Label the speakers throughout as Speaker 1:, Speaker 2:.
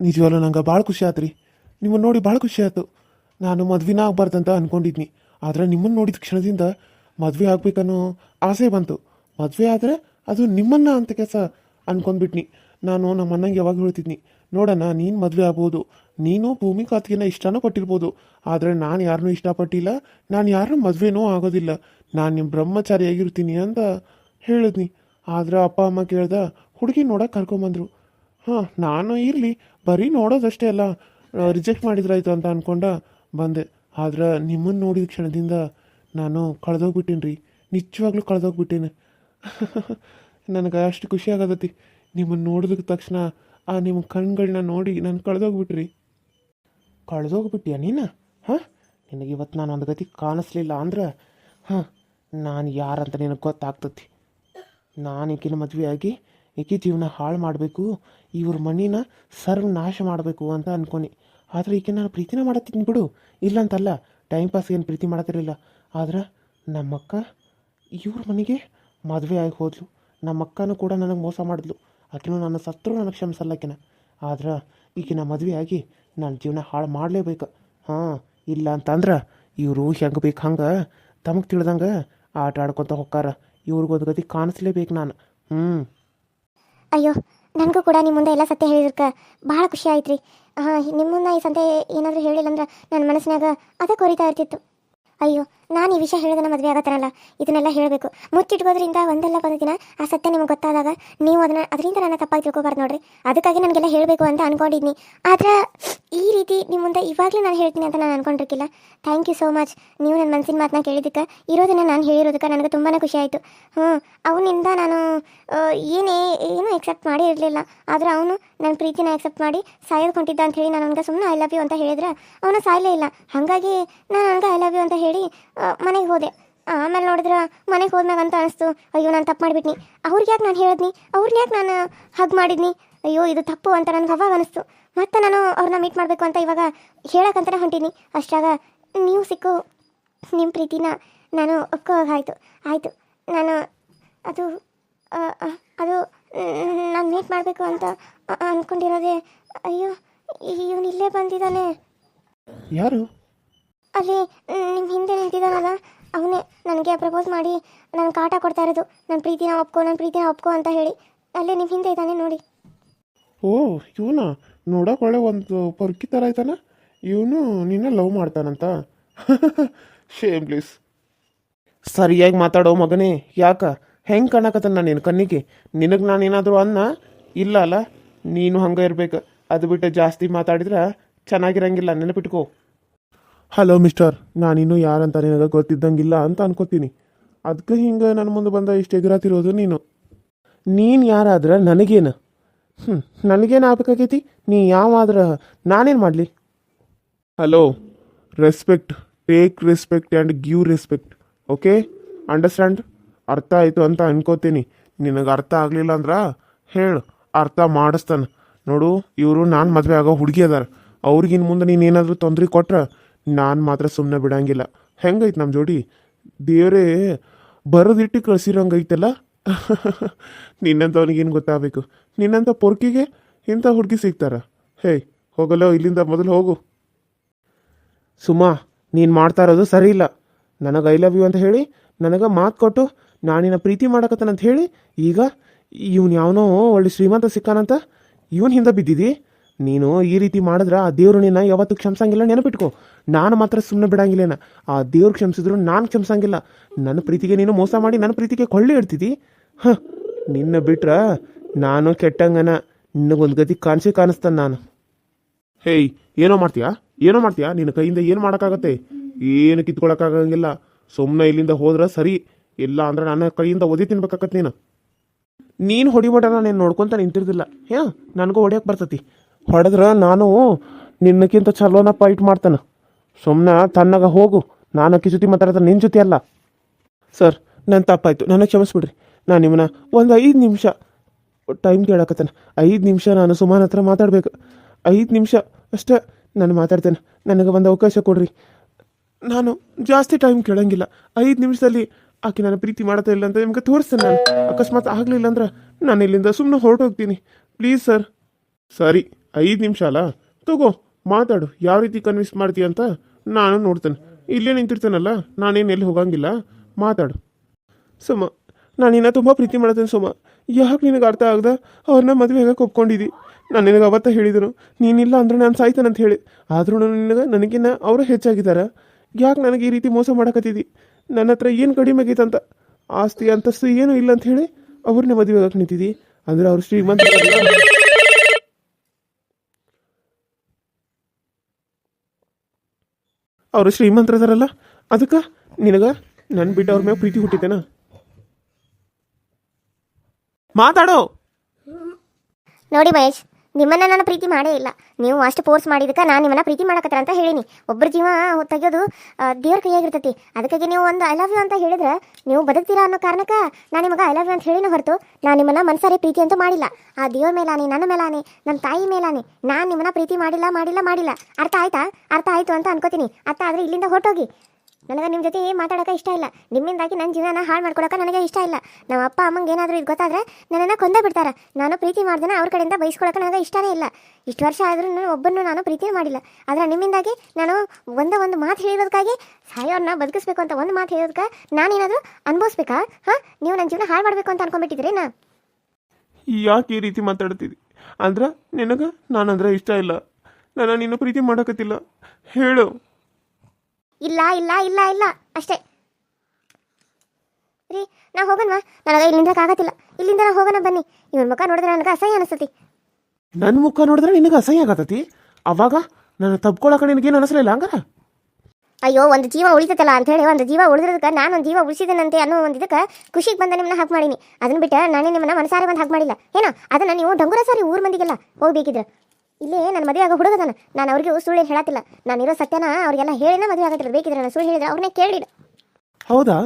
Speaker 1: ನಿಜವಲ್ಲ ನಂಗೆ ಭಾಳ ಖುಷಿ ಆತ್ರಿ. ನಿಮ್ಮನ್ನು ನೋಡಿ ಭಾಳ ಖುಷಿ ಆಯ್ತು. ನಾನು ಮದ್ವೆನ ಆಗ್ಬಾರ್ದಂತ ಅನ್ಕೊಂಡಿದ್ನಿ. ಆದರೆ ನಿಮ್ಮನ್ನು ನೋಡಿದ ಕ್ಷಣದಿಂದ ಮದುವೆ ಆಗ್ಬೇಕನ್ನೋ ಆಸೆ ಬಂತು. ಮದುವೆ ಆದರೆ ಅದು ನಿಮ್ಮನ್ನ ಅಂತ ಕೆಲಸ ಅಂದ್ಕೊಂಡ್ಬಿಟ್ನಿ ನಾನು ನಮ್ಮ ಅಣ್ಣಂಗೆ ಯಾವಾಗ ಹೇಳ್ತಿದ್ನಿ ನೋಡೋಣ ನೀನು ಮದುವೆ ಆಗ್ಬೋದು. ನೀನು ಭೂಮಿಕಾತ್ಗೆನ ಇಷ್ಟನೂ ಪಟ್ಟಿರ್ಬೋದು ಆದರೆ ನಾನು ಯಾರನ್ನೂ ಇಷ್ಟಪಟ್ಟಿಲ್ಲ, ನಾನು ಯಾರನ್ನೂ ಮದುವೆನೂ ಆಗೋದಿಲ್ಲ. ನಾನು ನಿಮ್ಮ ಬ್ರಹ್ಮಚಾರಿಯಾಗಿರ್ತೀನಿ ಅಂತ ಹೇಳಿದ್ನಿ. ಆದ್ರೆ ಅಪ್ಪ, ಅಮ್ಮ ಕೇಳ್ದ, ಹುಡುಗಿ ನೋಡೋಕೆ ಕರ್ಕೊಂಬಂದ್ರು. ಹಾಂ, ನಾನು ಇರಲಿ ಬರೀ ನೋಡೋದಷ್ಟೇ ಅಲ್ಲ ರಿಜೆಕ್ಟ್ ಮಾಡಿದ್ರಾಯ್ತು ಅಂತ ಅನ್ಕೊಂಡ ಬಂದೆ. ಆದ್ರೆ ನಿಮ್ಮನ್ನು ನೋಡಿದ ಕ್ಷಣದಿಂದ ನಾನು ಕಳೆದೋಗ್ಬಿಟ್ಟೀನಿ ರೀ ನಿಜವಾಗ್ಲೂ ಕಳೆದೋಗ್ಬಿಟ್ಟೇನೆ. ನನಗೆ ಅಷ್ಟು ಖುಷಿ ಆಗದತಿ ನಿಮ್ಮನ್ನು ನೋಡಿದ ತಕ್ಷಣ ಆ ನಿಮ್ಮ ಕಣ್ಗಳನ್ನ ನೋಡಿ ನಾನು ಕಳೆದೋಗ್ಬಿಟ್ರಿ. ಕಳೆದೋಗ್ಬಿಟ್ಟಿಯ ನೀನು? ಹಾಂ, ನಿನಗೆ ಇವತ್ತು ನಾನು ಒಂದು ಗತಿ ಕಾಣಿಸ್ಲಿಲ್ಲ ಅಂದ್ರೆ, ಹಾಂ, ನಾನು ಯಾರಂತ ನಿನಗೆ ಗೊತ್ತಾಗ್ತತಿ. ನಾನು ಈಗಿನ ಮದುವೆಯಾಗಿ ಈಕಿ ಜೀವನ ಹಾಳು ಮಾಡಬೇಕು, ಇವ್ರ ಮಣ್ಣಿನ ಸರ್ವನಾಶ ಮಾಡಬೇಕು ಅಂತ ಅನ್ಕೊನಿ. ಆದರೆ ಈಕೆ ನಾನು ಪ್ರೀತಿನ ಮಾಡತ್ತೀನಿ ಬಿಡು. ಇಲ್ಲ ಅಂತಲ್ಲ ಟೈಮ್ ಪಾಸ್ ಏನು ಪ್ರೀತಿ ಮಾಡತ್ತಿರಲಿಲ್ಲ. ಆದ್ರೆ ನಮ್ಮಕ್ಕ ಇವ್ರ ಮನೆಗೆ ಮದುವೆ ಆಗಿ ಹೋದ್ಲು. ನಮ್ಮಕ್ಕನೂ ಕೂಡ ನನಗೆ ಮೋಸ ಮಾಡಿದ್ಲು. ಆಕಿನೂ ನನ್ನ ಸತ್ರು, ನನಗೆ ಕ್ಷಮಿಸಲ್ಲ ಆಕಿನ. ಆದ್ರೆ ಈಗಿನ ಮದುವೆ ಆಗಿ ನನ್ನ ಜೀವನ ಹಾಳು ಮಾಡಲೇಬೇಕು. ಹಾಂ ಇಲ್ಲ ಅಂತಂದ್ರೆ ಇವರು ಹೆಂಗೆ ಬೇಕು ಹಂಗೆ? ತಮಗೆ ತಿಳಿದಂಗೆ ಆಟ ಆಡ್ಕೊತ ಹೊಕ್ಕಾರ. ಇವ್ರಿಗೊಂದು ಗತಿ ಕಾಣಿಸ್ಲೇಬೇಕು ನಾನು. ಹ್ಞೂ
Speaker 2: ಅಯ್ಯೋ, ನನಗೂ ಕೂಡ ನಿಮ್ಮ ಮುಂದೆ ಎಲ್ಲ ಸತ್ಯ ಹೇಳಿದ್ರಕ್ಕೆ ಭಾಳ ಖುಷಿ ಆಯ್ತು ರೀ ನಿಮ್ಮ ಮುಂದೆ ಈ ಸಂತೆ ಏನಾದರೂ ಹೇಳಿಲ್ಲ ಅಂದ್ರೆ ನನ್ನ ಮನಸ್ಸಿನಾಗ ಅದೇ ಕೊರಿತಾ ಇರ್ತಿತ್ತು. ಅಯ್ಯೋ ನಾನು ಈ ವಿಷಯ ಹೇಳೋದನ್ನ ಮದುವೆ ಆಗತ್ತನಲ್ಲ ಇದನ್ನೆಲ್ಲ ಹೇಳಬೇಕು. ಮುಚ್ಚಿಟ್ಕೋದ್ರಿಂದ ಒಂದಲ್ಲ ಒಂದು ದಿನ ಆ ಸತ್ಯ ನಿಮ್ಗೆ ಗೊತ್ತಾದಾಗ ನೀವು ಅದನ್ನ ಅದರಿಂದ ನನ್ನ ತಪ್ಪಾಗಿ ತಿಳ್ಕೊಬಾರ್ದು ನೋಡ್ರಿ. ಅದಕ್ಕಾಗಿ ನನಗೆಲ್ಲ ಹೇಳಬೇಕು ಅಂತ ಅನ್ಕೊಂಡಿದ್ನಿ. ಆದ್ರೆ ಈ ರೀತಿ ನಿಮ್ಮ ಮುಂದೆ ಇವಾಗಲೇ ನಾನು ಹೇಳ್ತೀನಿ ಅಂತ ನಾನು ಅನ್ಕೊಂಡಿರ್ಕಿಲ್ಲ ಥ್ಯಾಂಕ್ ಯು ಸೋ ಮಚ್ ನೀವು ನನ್ನ ಮನಸ್ಸಿನ ಮಾತನ್ನ ಕೇಳಿದ್ದಕ್ಕೆ ಇರೋದನ್ನ ನಾನು ಹೇಳಿರೋದಕ್ಕೆ ನನಗೆ ತುಂಬಾ ಖುಷಿ ಆಯ್ತು. ಹ್ಞೂ ಅವನಿಂದ ನಾನು ಏನೇ, ಏನೂ ಎಕ್ಸೆಪ್ಟ್ ಮಾಡಿ ಇರಲಿಲ್ಲ. ಆದರೆ ಅವನು ನನ್ನ ಪ್ರೀತಿನ ಎಕ್ಸೆಪ್ಟ್ ಮಾಡಿ ಸಾಯೋದು ಹೊಂಟಿದ್ದ ಅಂತ ಹೇಳಿ ನಾನು ಅವನಿಗೆ ಸುಮ್ಮನೆ ಐ ಲವ್ ಯು ಅಂತ ಹೇಳಿದ್ರೆ, ಅವನು ಸಾಯಲೇ ಇಲ್ಲ. ಹಾಗಾಗಿ ನಾನು ಅವನಿಗೆ ಐ ಲವ್ ಯು ಅಂತ ಹೇಳಿ ಮನೆಗೆ ಹೋದೆ. ಆಮೇಲೆ ನೋಡಿದ್ರೆ ಮನೆಗೆ ಹೋದ್ಮ್ಯಾಗ ಅಂತ ಅನಿಸ್ತು. ಅಯ್ಯೋ, ನಾನು ತಪ್ಪು ಮಾಡಿಬಿಟ್ನಿ. ಅವ್ರಿಗೆ ಯಾಕೆ ನಾನು ಹೇಳಿದ್ನಿ? ಅವ್ರನ್ನ ಯಾಕೆ ನಾನು ಹಗ್ ಮಾಡಿದ್ನಿ? ಅಯ್ಯೋ, ಇದು ತಪ್ಪು ಅಂತ ನನಗೆ ಅವಾಗ ಅನಿಸ್ತು. ಮತ್ತೆ ನಾನು ಅವ್ರನ್ನ ಮೀಟ್ ಮಾಡಬೇಕು ಅಂತ ಇವಾಗ ಹೇಳೋಕ್ಕಂತಲೇ ಹೊಂಟೀನಿ. ಅಷ್ಟಾಗ ನೀವು ಸಿಕ್ಕು ನಿಮ್ಮ ಪ್ರೀತಿನ ನಾನು ಒಪ್ಕೋಗಾಯಿತು ಆಯಿತು. ಆಯಿತು. ನಾನು, ಅದು ಅದು ನಾನು ಮೀಟ್ ಮಾಡಬೇಕು ಅಂತ ಅಂದ್ಕೊಂಡಿರೋದೆ ಅಯ್ಯೋ, ಇವನು ಇಲ್ಲೇ ಬಂದಿದ್ದಾನೆ.
Speaker 1: ಯಾರು?
Speaker 2: ಅಲ್ಲಿ ನಿಮ್ಮ ಹಿಂದೆ ನಿಂತಿದ್ದಾನಲ್ಲ, ಅವನೇ ನನಗೆ ಪ್ರಪೋಸ್ ಮಾಡಿ ನನಗೆ ಕಾಟ ಕೊಡ್ತಾ ಇರೋದು. ನನ್ನ ಪ್ರೀತಿನ ಒಪ್ಕೋ ನನ್ನ ಪ್ರೀತಿನ ಒಪ್ಕೋ ಅಂತ ಹೇಳಿ. ಅಲ್ಲೇ ನಿಮ್ಮ ಹಿಂದೆ ಇದ್ದಾನೆ, ನೋಡಿ.
Speaker 1: ಓ, ಇವನ? ನೋಡೋಕೆ ಒಳ್ಳೆ ಒಂದು ಪರ್ಕಿ ಥರ ಆಯ್ತಾನ ಇವನು ನಿನ್ನ ಲವ್ ಮಾಡ್ತಾನಂತ? ಶೇಮ್ ಪ್ಲೀಸ್ ಸರಿಯಾಗಿ ಮಾತಾಡೋ ಮಗನೇ, ಯಾಕ? ಹೆಂಗೆ ಕಾಣಕತ್ತಾನ ನಾನು ನಿನ್ನ ಕಣ್ಣಿಗೆ? ನಿನಗೆ ನಾನು ಏನಾದರೂ ಅನ್ನ? ಇಲ್ಲ ಅಲ್ಲ, ನೀನು ಹಂಗೆ ಇರಬೇಕು. ಅದು ಬಿಟ್ಟು ಜಾಸ್ತಿ ಮಾತಾಡಿದ್ರೆ ಚೆನ್ನಾಗಿರಂಗಿಲ್ಲ, ನೆನಪಿಟ್ಕೋ. ಹಲೋ ಮಿಸ್ಟರ್ ನಾನಿನ್ನೂ ಯಾರಂತ ನಿನಗೆ ಗೊತ್ತಿದ್ದಂಗಿಲ್ಲ ಅಂತ ಅನ್ಕೋತೀನಿ. ಅದಕ್ಕೆ ಹಿಂಗೆ ನನ್ನ ಮುಂದೆ ಬಂದ ಇಷ್ಟು ಎಗರಾತಿರೋದು ನೀನು. ನೀನು ಯಾರಾದ್ರೆ ನನಗೇನು? ಹ್ಞೂ ನನಗೇನು ಆಗ್ಬೇಕಾಗೈತಿ ನೀ ಯಾವಾದ್ರ ನಾನೇನು ಮಾಡಲಿ? Hello respect take respect and give respect okay understand ಅರ್ಥ ಆಯಿತು ಅಂತ ಅನ್ಕೋತೀನಿ. ನಿನಗೆ ಅರ್ಥ ಆಗಲಿಲ್ಲ ಅಂದ್ರೆ ಹೇಳು, ಅರ್ಥ ಮಾಡಿಸ್ತಾನೆ. ನೋಡು, ಇವರು ನಾನು ಮದುವೆ ಆಗೋ ಹುಡುಗಿ ಅದಾರ. ಅವ್ರಿಗಿನ್ ಮುಂದೆ ನೀನು ಏನಾದರೂ ತೊಂದರೆ ಕೊಟ್ರೆ ನಾನು ಮಾತ್ರ ಸುಮ್ಮನೆ ಬಿಡಂಗಿಲ್ಲ. ಹೆಂಗೈತೆ ನಮ್ಮ ಜೋಡಿ? ದೇವರೇ, ಬರೋದಿಟ್ಟು ಕಳ್ಸಿರೋಂಗೈತಲ್ಲ? ನಿನ್ನಂಥವ್ನಿಗೇನು ಗೊತ್ತಾಗಬೇಕು? ನಿನ್ನಂಥ ಪೊರ್ಕಿಗೆ ಇಂಥ ಹುಡುಗಿ ಸಿಗ್ತಾರ? ಹೇ, ಹೋಗಲೋ, ಇಲ್ಲಿಂದ ಮೊದಲು ಹೋಗು. ಸುಮಾ, ನೀನು ಮಾಡ್ತಾ ಇರೋದು ಸರಿ ಇಲ್ಲ ನನಗೆ ಐ ಲವ್ ಯು ಅಂತ ಹೇಳಿ, ನನಗೆ ಮಾತು ಕೊಟ್ಟು ನಾನಿನ ಪ್ರೀತಿ ಮಾಡಕತ್ತನಂತ ಹೇಳಿ, ಈಗ ಇವನು ಯಾವನೋ ಒಳ್ಳೆ ಶ್ರೀಮಂತ ಸಿಕ್ಕಾನಂತ, ಇವನು ಹಿಂದೆ ಬಿದ್ದಿದಿ? ನೀನು ಈ ರೀತಿ ಮಾಡಿದ್ರೆ ಆ ದೇವ್ರು ನಿನ್ನ ಯಾವತ್ತೂ ಕ್ಷಮಿಸಂಗಿಲ್ಲ, ನೆನಪಿಟ್ಕೋ. ನಾನು ಮಾತ್ರ ಸುಮ್ಮನೆ ಬಿಡಂಗಿಲ್ಲೇನ? ಆ ದೇವ್ರು ಕ್ಷಮಿಸಿದ್ರು ನಾನು ಕ್ಷಮಿಸಂಗಿಲ್ಲ. ನನ್ನ ಪ್ರೀತಿಗೆ ನೀನು ಮೋಸ ಮಾಡಿ ನನ್ನ ಪ್ರೀತಿಗೆ ಕೊಳ್ಳೆ ಇಡ್ತಿದ್ದಿ ಹಾಂ, ನಿನ್ನ ಬಿಟ್ರ ನಾನು ಕೆಟ್ಟಂಗನ. ನಿನಗೊಂದು ಗತಿ ಕಾಣಿಸಿ ಕಾಣಿಸ್ತಾನೆ ನಾನು. ಹೇಯ್, ಏನೋ ಮಾಡ್ತೀಯಾ? ಏನೋ ಮಾಡ್ತೀಯಾ? ನಿನ್ನ ಕೈಯಿಂದ ಏನು ಮಾಡೋಕ್ಕಾಗತ್ತೆ? ಏನು ಕಿತ್ಕೊಳಕ್ಕಾಗಂಗಿಲ್ಲ. ಸುಮ್ಮನೆ ಇಲ್ಲಿಂದ ಹೋದ್ರೆ ಸರಿ. ಇಲ್ಲ ಅಂದ್ರೆ ನನ್ನ ಕೈಯಿಂದ ಒದಿ ತಿನ್ಬೇಕಾಗತ್ತೆ ನೀನು. ನೀನು ಹೊಡಿಬೇಡ, ನಾನು ನೋಡ್ಕೊಂತ ನಿಂತಿರ್ದಿಲ್ಲ. ಹಾಂ, ನನಗೂ ಹೊಡಿಯಕ್ಕೆ ಬರ್ತತಿ. ಹೊಡೆದ್ರೆ ನಾನು ನಿನ್ನಕ್ಕಿಂತ ಚಲೋನ ಫೈಟ್ ಮಾಡ್ತಾನೆ. ಸುಮ್ಮನೆ ತನ್ನಾಗ ಹೋಗು. ನಾನು ಅಕ್ಕಿ ಜೊತೆ ಮಾತಾಡ್ತಾನೆ ನಿನ್ನ ಜೊತೆ ಅಲ್ಲ. ಸರ್ ನನ್ನ ತಪ್ಪಾಯ್ತು. ನನಗೆ ಕ್ಷಮಿಸ್ಬಿಡ್ರಿ. ನಾನು ನಿಮ್ಮನ್ನ ಒಂದು ಐದು ನಿಮಿಷ ಟೈಮ್ ಕೇಳಕತ್ತಾನೆ. ಐದು ನಿಮಿಷ ನಾನು ಸುಮಾನ ಹತ್ರ ಮಾತಾಡ್ಬೇಕು. ಐದು ನಿಮಿಷ ಅಷ್ಟೇ ನಾನು ಮಾತಾಡ್ತೇನೆ. ನನಗೆ ಒಂದು ಅವಕಾಶ ಕೊಡ್ರಿ. ನಾನು ಜಾಸ್ತಿ ಟೈಮ್ ಕೇಳಂಗಿಲ್ಲ. ಐದು ನಿಮಿಷದಲ್ಲಿ ಆಕೆ ನಾನು ಪ್ರೀತಿ ಮಾಡ್ತಾ ಇಲ್ಲ ಅಂತ ನಿಮ್ಗೆ ತೋರಿಸ್ತೇನೆ ನಾನು. ಅಕಸ್ಮಾತ್ ಆಗಲಿಲ್ಲ ಅಂದ್ರೆ ನಾನು ಇಲ್ಲಿಂದ ಸುಮ್ಮನೆ ಹೊರಟೋಗ್ತೀನಿ. ಪ್ಲೀಸ್ ಸರ್ ಸರಿ. ಐದು ನಿಮಿಷ ಅಲ್ಲ? ತಗೋ, ಮಾತಾಡು. ಯಾವ ರೀತಿ ಕನ್ವಿನ್ಸ್ ಮಾಡ್ತೀಯ ಅಂತ ನಾನು ನೋಡ್ತೇನೆ. ಇಲ್ಲೇ ನಿಂತಿರ್ತಾನಲ್ಲ? ನಾನೇನು ಎಲ್ಲಿ ಹೋಗಂಗಿಲ್ಲ? ಮಾತಾಡು. ಸುಮ, ನಾನು ನಿನ್ನ ತುಂಬ ಪ್ರೀತಿ ಮಾಡ್ತೇನೆ ಸುಮ. ಯಾಕೆ ನಿನಗೆ ಅರ್ಥ ಆಗದ? ಅವ್ರನ್ನ ಮದುವೆ ಆಗಕ್ಕೆ ಒಪ್ಕೊಂಡಿದ್ದಿ ನಾನು ನಿನಗೆ ಅವತ್ತ ಹೇಳಿದನು. ನೀನಿಲ್ಲ ಅಂದ್ರೆ ನಾನು ಸಾಯ್ತಾನಂತ ಹೇಳಿ. ಆದ್ರೂ ನಿನಗೆ ನನಗಿನ್ನ ಅವರು ಹೆಚ್ಚಾಗಿದ್ದಾರೆ ಯಾಕೆ ನನಗೆ ಈ ರೀತಿ ಮೋಸ ಮಾಡಕತ್ತಿದ್ದಿ ನನ್ನ ಹತ್ರ ಏನು ಕಡಿಮೆ ಆಗೈತಂತ ಆಸ್ತಿ, ಅಂತಸ್ತು ಏನೂ ಇಲ್ಲ ಅಂತ ಹೇಳಿ ಅವ್ರನ್ನೇ ಮದುವೆ ಆಗಕ್ಕೆ ನಿಂತಿದ್ದಿ ಅಂದ್ರೆ ಅವ್ರು ಶ್ರೀಮಂತ ಅವರು ಶ್ರೀಮಂತರದಾರಲ್ಲ ಅದಕ್ಕೆ ನಿನಗ ನನ್ನ ಬಿಟ್ಟು ಅವ್ರ ಮ್ಯಾಗ ಪ್ರೀತಿ ಹುಟ್ಟಿತೇನ? ಮಾತಾಡೋ!
Speaker 2: ನೋಡಿ ಮಹೇಶ್ ನಿಮ್ಮನ್ನ ನಾನು ಪ್ರೀತಿ ಮಾಡೇ ಇಲ್ಲ. ನೀವು ಅಷ್ಟು ಫೋರ್ಸ್ ಮಾಡಿದಕ್ಕೆ ನಾನು ನಿಮ್ಮನ್ನ ಪ್ರೀತಿ ಮಾಡಕತ್ತರ ಅಂತ ಹೇಳೀನಿ. ಒಬ್ಬರ ಜೀವ ತೆಗೆಯೋದು ದೇವ್ರ ಕೈಯಾಗಿರ್ತೈತಿ. ಅದಕ್ಕಾಗಿ ನೀವು ಒಂದು ಐ ಲವ್ ಯು ಅಂತ ಹೇಳಿದ್ರೆ ನೀವು ಬದುಕ್ತೀರಾ ಅನ್ನೋ ಕಾರಣಕ್ಕೆ ನಾನು ನಿಮಗೆ ಐ ಲವ್ ಯು ಅಂತ ಹೇಳಿನ ಹೊರತು ನಾನು ನಿಮ್ಮನ್ನ ಮನಸಾರೆ ಪ್ರೀತಿ ಅಂತೂ ಮಾಡಿಲ್ಲ. ಆ ದೇವ್ರ ಮೇಲಾನಿ, ನನ್ನ ಮೇಲಾನಿ ನನ್ನ ತಾಯಿ ಮೇಲಾನಿ ನಾನು ನಿಮ್ಮನ್ನ ಪ್ರೀತಿ ಮಾಡಿಲ್ಲ ಮಾಡಿಲ್ಲ ಮಾಡಿಲ್ಲ. ಅರ್ಥ ಆಯ್ತಾ? ಅರ್ಥ ಆಯ್ತು ಅಂತ ಅನ್ಕೋತೀನಿ. ಅರ್ಥ ಆದರೆ ಇಲ್ಲಿಂದ ಹೊರಟೋಗಿ. ನನಗೆ ನಿಮ್ಮ ಜೊತೆ ಮಾತಾಡೋಕೆ ಇಷ್ಟ ಇಲ್ಲ. ನಿಮ್ಮಿಂದಾಗಿ ನನ್ನ ಜೀವನ ಹಾಳು ಮಾಡ್ಕೊಳಕ್ಕೆ ನನಗೆ ಇಷ್ಟ ಇಲ್ಲ. ನಮ್ಮ ಅಪ್ಪ, ಅಮ್ಮಂಗೆ ಏನಾದರೂ ಇದು ಗೊತ್ತಾದರೆ ನನ್ನನ್ನು ಕೊಂದೇ ಬಿಡ್ತಾರೆ. ನಾನು ಪ್ರೀತಿ ಮಾಡ್ದೇನೆ ಅವ್ರ ಕಡೆಯಿಂದ ಬಯಸ್ಕೊಳಕ್ಕೆ ನನಗೆ ಇಷ್ಟನೇ ಇಲ್ಲ. ಇಷ್ಟು ವರ್ಷ ಆದರೂ ನಾನು ಒಬ್ಬನ್ನು ನಾನು ಪ್ರೀತಿ ಮಾಡಿಲ್ಲ. ಆದರೆ ನಿಮ್ಮಿಂದಾಗಿ ನಾನು ಒಂದೇ ಒಂದು ಮಾತು ಹೇಳಿರೋದಕ್ಕಾಗಿ ಸಾಯೋರನ್ನ ಬದುಕಿಸ್ಬೇಕು ಅಂತ ಒಂದು ಮಾತು ಹೇಳೋದಕ್ಕೆ ನಾನೇನಾದರೂ ಅನುಭವಿಸ್ಬೇಕಾ? ಹಾಂ? ನೀವು ನನ್ನ ಜೀವನ ಹಾಳು ಮಾಡಬೇಕು ಅಂತ ಅನ್ಕೊಂಡ್ಬಿಟ್ಟಿದ್ರಿ ನಾ
Speaker 1: ಯಾಕೆ ಈ ರೀತಿ ಮಾತಾಡ್ತಿದ್ದಿ? ಅಂದ್ರೆ ನಿನಗೆ ನಾನಂದ್ರೆ ಇಷ್ಟ ಇಲ್ಲ. ನಾನು ನಿನ್ನ ಪ್ರೀತಿ ಮಾಡೋಕತ್ತಿಲ್ಲ. ಹೇಳು.
Speaker 2: ಇಲ್ಲ ಇಲ್ಲ ಇಲ್ಲ ಇಲ್ಲ. ಅಷ್ಟೇ. ರೀ ನಾ ಹೋಗೋಣವಾ? ನನಗೆ ಇಲ್ಲಿಂದ ಆಗತ್ತಿಲ್ಲ? ಇಲ್ಲಿಂದ ನಾ ಹೋಗೋಣ ಬನ್ನಿ. ಇವನ್ ಮುಖ ನೋಡಿದ್ರೆ ನನಗೆ ಅಸಹ್ಯ ಅನಿಸ್ತತಿ
Speaker 1: ನನ್ನ ಮುಖ ನೋಡಿದ್ರೆ ನಿನಗೆ ಅಸಹ್ಯ ಆಗತ್ತತಿ ಅವಾಗ ನಾನು ತಪ್ಕೊಳಕ ನಿನಗೇನು ಅನಿಸ್ಲಿಲ್ಲ ಹಂಗಾರ?
Speaker 2: ಅಯ್ಯೋ ಒಂದು ಜೀವ ಉಳಿತೈತಲ್ಲ ಅಂತ ಹೇಳಿ ಒಂದು ಜೀವ ಉಳಿದಿರೋದಕ್ಕೆ ನಾನು ಒಂದು ಜೀವ ಉಳಿಸಿದನಂತೆ ಅನ್ನೋ ಒಂದು ಇದಕ್ಕೆ ಖುಷಿಗೆ ಬಂದ ನಿಮ್ಮನ್ನ ಹಾಕಿ ಮಾಡೀನಿ. ಅದನ್ನ ಬಿಟ್ಟು ನಾನೇ ನಿಮ್ಮನ್ನ ಮನಸಾರೆ ಬಂದು ಹಾಕಿ ಮಾಡಿಲ್ಲ. ಏನೋ ಅದನ್ನ ನೀವು ಡಂಗುರ ಸಾರಿ ಊರ್ ಮಂದಿಗೆಲ್ಲ ಹೋಗ್ಬೇಕಿದ್ರೆ. ಇಲ್ಲೇ ನನ್ನ ಮದುವೆ ಆಗೋ ಹುಡುಗ ನಾನು ಅವ್ರಿಗೆ ಸುಳ್ಳು ಹೇಳತ್ತಿಲ್ಲ. ಇರೋ ಸತ್ಯನ ಅವ್ರಿಗೆಲ್ಲ ಹೇಳಿನ ಮದುವೆ ಆಗತ್ತಿಲ್ಲ ಬೇಕಿದ್ರೆ ನಾನು ಸುಳ್ಳು ಹೇಳಿದ್ರೆ ಅವ್ರನ್ನೇ ಕೇಳಿಲ್ಲ
Speaker 1: ಹೌದಾ?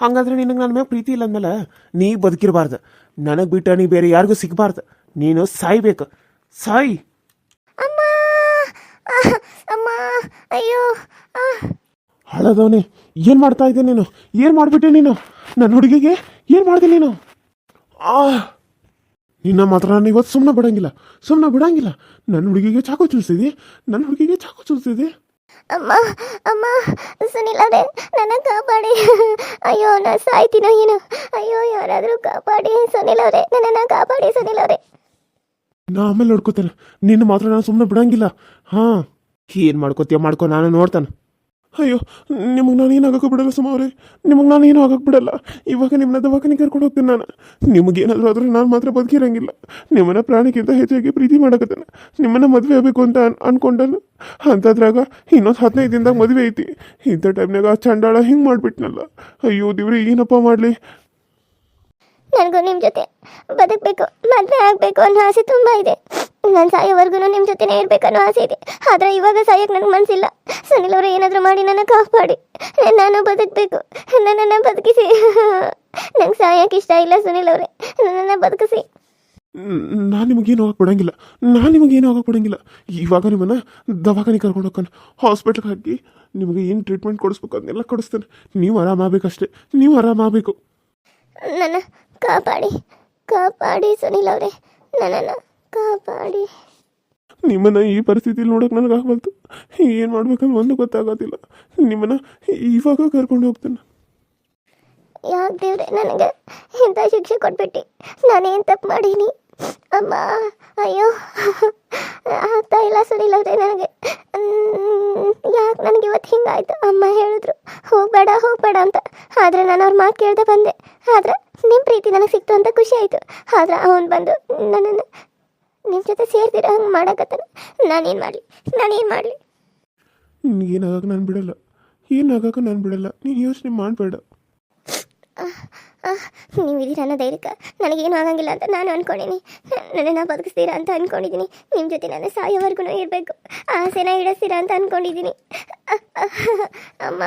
Speaker 1: ಹಂಗಾದ್ರೆ ನಿನಗೆ ನನ್ನ ಮೇಲೆ ಪ್ರೀತಿ ಇಲ್ಲ ಅಂದಮೇಲೆ ನೀ ಬದುಕಿರಬಾರ್ದು. ನನಗೆ ಬಿಟ್ಟ ನೀ ಬೇರೆ ಯಾರಿಗೂ ಸಿಗಬಾರ್ದು. ನೀನು ಸಾಯ್ಬೇಕು ಸಾಯಿ!
Speaker 2: ಅಮ್ಮ! ಆಹ್, ಅಮ್ಮ! ಅಯ್ಯೋ! ಆಹ್.
Speaker 1: ಹಳದವನೇ ಏನು ಮಾಡ್ತಾ ಇದ್ದೆ ನೀನು? ಏನು ಮಾಡಿಬಿಟ್ಟೆ ನೀನು? ನನ್ನ ಹುಡುಗಿಗೆ ಏನು ಮಾಡಿದೆ ನೀನು? ಆ ನಿನ್ನ ಮಾತ್ರ ನಾನು ಇವತ್ತು ಸುಮ್ಮನೆ ಬಿಡಂಗಿಲ್ಲ ಸುಮ್ಮನೆ ಬಿಡಂಗಿಲ್ಲ. ನನ್ನ ಹುಡುಗಿಗೆ ಚಾಕು ಚೂಸಿದಿ ನನ್ನ ಹುಡುಗಿಗೆ ಚಾಕು ಚೂಸಿದಿ
Speaker 2: ಅಮ್ಮ ಅಮ್ಮ ಸುನಿಲ್ ಅವರೇ ನನ್ನ ಕಾಪಾಡಿ. ಅಯ್ಯೋ ನಾ ಸಾಯ್ತೀನೋ ಏನು. ಅಯ್ಯೋ ಯಾರಾದರೂ ಕಾಪಾಡಿ ಸುನಿಲ್ ಅವರೇ ನನ್ನನ್ನು ಕಾಪಾಡಿ ಸುನಿಲ್ ಅವರೇ.
Speaker 1: ನಾ ಆಮೇಲೆ ನೋಡ್ಕೋತೇನೆ. ನಿನ್ನ ಮಾತ್ರ ನಾನು ಸುಮ್ಮನೆ ಬಿಡಂಗಿಲ್ಲ. ಹಾಂ. ಏನು ಮಾಡ್ಕೋತೀಯ ಮಾಡ್ಕೊ ನಾನು ನೋಡ್ತಾನೆ. ಅಯ್ಯೋ, ನಿಮಗೆ ನಾನು ಆಗಕ್ಕೆ ಬಿಡಲ್ಲ ಸುಮ ನಿಮಗೆ ನಾನು ಏನು ಆಗಕ್ಕೆ ಬಿಡಲ್ಲ? ಇವಾಗ ನಿಮ್ಮನ್ನ ದವಾಖಾನೆ ಕರ್ಕೊಂಡು ಹೋಗ್ತೀನಿ ನಾನು. ನಿಮಗೇನಾದರೂ ಆದರೂ ನಾನು ಮಾತ್ರ ಬದುಕಿರಂಗಿಲ್ಲ. ನಿಮ್ಮನ್ನ ಪ್ರಾಣಿಗಿಂತ ಹೆಚ್ಚಾಗಿ ಪ್ರೀತಿ ಮಾಡಕತ್ತೇನೆ. ನಿಮ್ಮನ್ನ ಮದುವೆ ಆಗಬೇಕು ಅಂತ ಅನ್ ಅನ್ಕೊಂಡನು ಅಂಥದ್ರಾಗ ಇನ್ನೊಂದು ಹದಿನೈದು ದಿನದಾಗ ಮದುವೆ ಐತಿ. ಇಂಥ ಟೈಮ್ನಾಗ ಚಂಡಾಳ ಹಿಂಗೆ ಮಾಡಿಬಿಟ್ನಲ್ಲ. ಅಯ್ಯೋ, ದೇವ್ರಿ, ಏನಪ್ಪ ಮಾಡಲಿ?
Speaker 2: ನನಗೂ ನಿಮ್ಮ ಜೊತೆ ಬದುಕಬೇಕು ಮದುವೆ ಆಗಬೇಕು ಅನ್ನೋ ಆಸೆ ತುಂಬ ಇದೆ. ನಾನು ಸಾಯೋವರೆಗೂ ನಿಮ್ಮ ಜೊತೆನೇ ಇರಬೇಕನ್ನೋ ಆಸೆ ಇದೆ. ಆದರೆ ಇವಾಗ ಸಾಯಕ್ಕೆ ನನಗೆ ಮನಸ್ಸಿಲ್ಲ ಸುನಿಲ್ ಅವರು ಏನಾದರೂ ಮಾಡಿ ನನ್ನ ಕಾಪಾಡಿ. ನಾನು ಬದುಕಬೇಕು. ನನ್ನನ್ನು ಬದುಕಿಸಿ. ನಂಗೆ ಸಾಯಕ್ಕೆ ಇಷ್ಟ ಇಲ್ಲ ಸುನಿಲ್ ಅವರೇ. ನನ್ನನ್ನು ಬದುಕಿಸಿ.
Speaker 1: ನಾನು ನಿಮಗೇನು ಹೋಗಕ್ಕೆ ಕೊಡಂಗಿಲ್ಲ ನಾನು ನಿಮಗೇನು ಹೋಗಕ್ಕೆ ಕೊಡಂಗಿಲ್ಲ ಇವಾಗ ನಿಮ್ಮನ್ನು ದವಾಖಾನೆ ಕರ್ಕೊಂಡು ಹೋಗ್ತಾನೆ ಹಾಸ್ಪಿಟ್ಲ್ಗೆ ಹಾಕಿ ನಿಮಗೆ ಏನು ಟ್ರೀಟ್ಮೆಂಟ್ ಕೊಡಿಸ್ಬೇಕು ಅದನ್ನೆಲ್ಲ ಕೊಡಿಸ್ತೇನೆ. ನೀವು ಆರಾಮಾಗಬೇಕಷ್ಟೇ. ನೀವು ಆರಾಮಾಗಬೇಕು.
Speaker 2: ನನ್ನ ಕಾಪಾಡಿ ಕಾಪಾಡಿ ಸುನಿಲ್ ಅವರೇ. ನನ್ನನ್ನು ಕಾಪಾಡಿ.
Speaker 1: ನಿಮ್ಮನ್ನ ಈ ಪರಿಸ್ಥಿತಿಲಿ ನೋಡೋಕೆ ನನಗೆ ಆಗಬಲ್ತು ಏನು ಮಾಡ್ಬೇಕಂತ ಒಂದು ಗೊತ್ತಾಗೋದಿಲ್ಲ. ನಿಮ್ಮನ್ನ ಇವಾಗ ಕರ್ಕೊಂಡು ಹೋಗ್ತೇನೆ.
Speaker 2: ಯಾಕೆ ದೇವ್ರೆ ನನಗೆ ಇಂಥ ಶಿಕ್ಷೆ ಕೊಟ್ಬಿಟ್ಟು. ನಾನೇನು ತಪ್ಪು ಮಾಡೀನಿ? ಅಮ್ಮ ಅಯ್ಯೋ. ಆಗ್ತಾ ಇಲ್ಲ ಸುನಿಲ್ ಅವರೇ ನನಗೆ. ಯಾಕೆ ನನಗೆ ಇವತ್ತು ಹಿಂಗಾಯ್ತು? ಅಮ್ಮ ಹೇಳಿದ್ರು. ಹೋಗಬೇಡ ಹೋಗಬೇಡ ಅಂತ. ಆದರೆ ನಾನು ಅವ್ರ ಮಾತು ಕೇಳ್ದೆ ಬಂದೆ. ಆದರೆ ನಿಮ್ಮ ಪ್ರೀತಿ ನನಗೆ ಸಿಕ್ತು ಅಂತ ಖುಷಿ ಆಯಿತು. ಆದ್ರೆ ಅವನು ಬಂದು ನನ್ನನ್ನು ನಿಮ್ಮ ಜೊತೆ ಸೇರ್ದಿರ ಹಂಗೆ ಮಾಡಕತ್ತಾನ? ನಾನೇನು ಮಾಡಲಿ? ನಾನೇನು ಮಾಡಲಿ?
Speaker 1: ಏನಾಗಕ್ಕೆ ನಾನು ಬಿಡಲ್ಲ. ಏನಾಗಕ್ಕೆ ನಾನು ಬಿಡಲ್ಲ? ನೀನು ಯೋಚನೆ ಮಾಡಬೇಡ.
Speaker 2: ನೀವು ಇದೀರ ಅನ್ನೋ ಧೈರ್ಯಕ್ಕೆ ನನಗೇನು ಆಗಂಗಿಲ್ಲ ಅಂತ ನಾನು ಅನ್ಕೊಂಡಿನಿ. ನನ್ನನ್ನು ಬದುಕಿಸ್ತೀರಾ ಅಂತ ಅನ್ಕೊಂಡಿದ್ದೀನಿ ನಿಮ್ಮ ಜೊತೆ ನಾನು ಸಾಯೋವರೆಗೂ ಇರಬೇಕು. ಆಸೆನ ಇಡಿಸ್ತೀರಾ ಅಂತ ಅನ್ಕೊಂಡಿದ್ದೀನಿ ಅಮ್ಮ